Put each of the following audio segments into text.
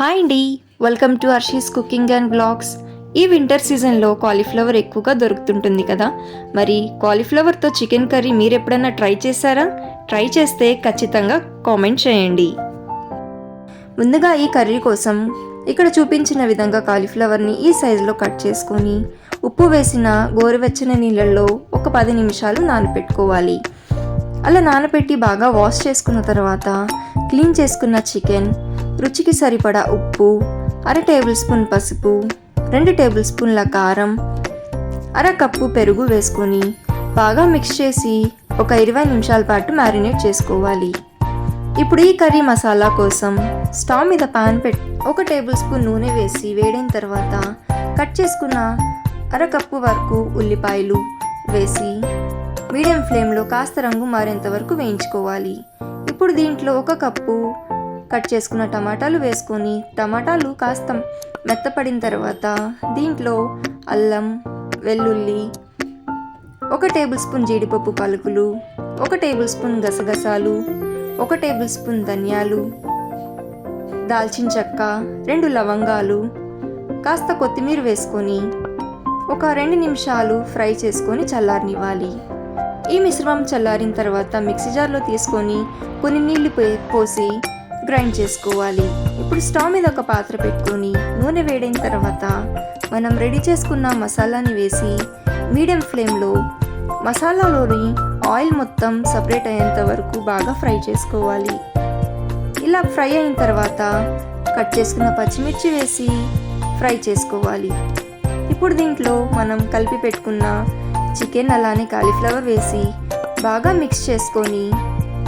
Hi అండి welcome to Arshi's cooking and blogs ఈ winter సీజన్లో కాలీఫ్లవర్ ఎక్కువగా దొరుకుతుంటుంది కదా? మరి కాలీఫ్లవర్తో చికెన్ కర్రీ మీరు ఎప్పుడైనా ట్రై చేశారా? ట్రై చేస్తే ఖచ్చితంగా కామెంట్ చేయండి. ముందుగా ఈ కర్రీ కోసం ఇక్కడ చూపించిన విధంగా కాలీఫ్లవర్ని ఈ సైజులో కట్ చేసుకొని ఉప్పు వేసిన గోరువెచ్చని నీళ్ళల్లో ఒక పది నిమిషాలు నానపెట్టుకోవాలి. అలా నానబెట్టి బాగా వాష్ చేసుకున్న తర్వాత క్లీన్ చేసుకున్న చికెన్ రుచికి సరిపడా ఉప్పు అర టేబుల్ స్పూన్ పసుపు రెండు టేబుల్ స్పూన్ల కారం అర కప్పు పెరుగు వేసుకొని బాగా మిక్స్ చేసి ఒక ఇరవై నిమిషాల పాటు మ్యారినేట్ చేసుకోవాలి. ఇప్పుడు ఈ కర్రీ మసాలా కోసం స్టవ్ మీద పాన్ పెట్టి ఒక టేబుల్ స్పూన్ నూనె వేసి వేడైన తర్వాత కట్ చేసుకున్న అర కప్పు వరకు ఉల్లిపాయలు వేసి మీడియం ఫ్లేమ్లో కాస్త రంగు మారేంత వరకు వేయించుకోవాలి. ఇప్పుడు దీంట్లో ఒక కప్పు కట్ చేసుకున్న టమాటాలు వేసుకొని టమాటాలు కాస్త మెత్తపడిన తర్వాత దీంట్లో అల్లం వెల్లుల్లి ఒక టేబుల్ స్పూన్ జీడిపప్పు పలుకులు ఒక టేబుల్ స్పూన్ గసగసాలు ఒక టేబుల్ స్పూన్ ధనియాలు దాల్చిన చెక్క రెండు లవంగాలు కాస్త కొత్తిమీర వేసుకొని ఒక రెండు నిమిషాలు ఫ్రై చేసుకొని చల్లారనివ్వాలి. ఈ మిశ్రమం చల్లారిన తర్వాత మిక్సీ జార్లో తీసుకొని కొన్ని నీళ్ళు పోసి గ్రైండ్ చేసుకోవాలి. ఇప్పుడు స్టవ్ మీద ఒక పాత్ర పెట్టుకొని నూనె వేడైన తర్వాత మనం రెడీ చేసుకున్న మసాలాని వేసి మీడియం ఫ్లేమ్లో మసాలాలోని ఆయిల్ మొత్తం సపరేట్ అయ్యేంత వరకు బాగా ఫ్రై చేసుకోవాలి. ఇలా ఫ్రై అయిన తర్వాత కట్ చేసుకున్న పచ్చిమిర్చి వేసి ఫ్రై చేసుకోవాలి. ఇప్పుడు దీంట్లో మనం కలిపి పెట్టుకున్న చికెన్ అలానే కాలీఫ్లవర్ వేసి బాగా మిక్స్ చేసుకొని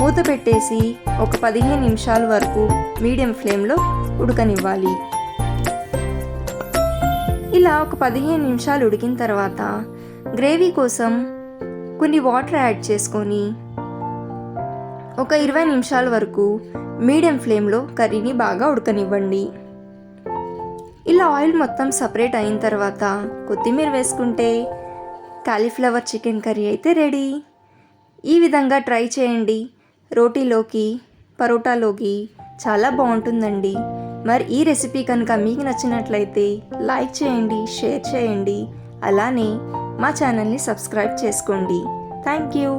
మూత పెట్టేసి ఒక పదిహేను నిమిషాల వరకు మీడియం ఫ్లేమ్లో ఉడకనివ్వాలి. ఇలా ఒక పదిహేను నిమిషాలు ఉడికిన తర్వాత గ్రేవీ కోసం కొన్ని వాటర్ యాడ్ చేసుకొని ఒక ఇరవై నిమిషాల వరకు మీడియం ఫ్లేమ్లో కర్రీని బాగా ఉడకనివ్వండి. ఇలా ఆయిల్ మొత్తం సపరేట్ అయిన తర్వాత కొత్తిమీర వేసుకుంటే కాలీఫ్లవర్ చికెన్ కర్రీ అయితే రెడీ. ఈ విధంగా ట్రై చేయండి. రోటీలోకి పరోటాలోకి చాలా బాగుంటుందండి. మరి ఈ రెసిపీ కనుక మీకు నచ్చినట్లయితే లైక్ చేయండి షేర్ చేయండి. అలానే మా ఛానల్ని సబ్స్క్రైబ్ చేసుకోండి. Thank you.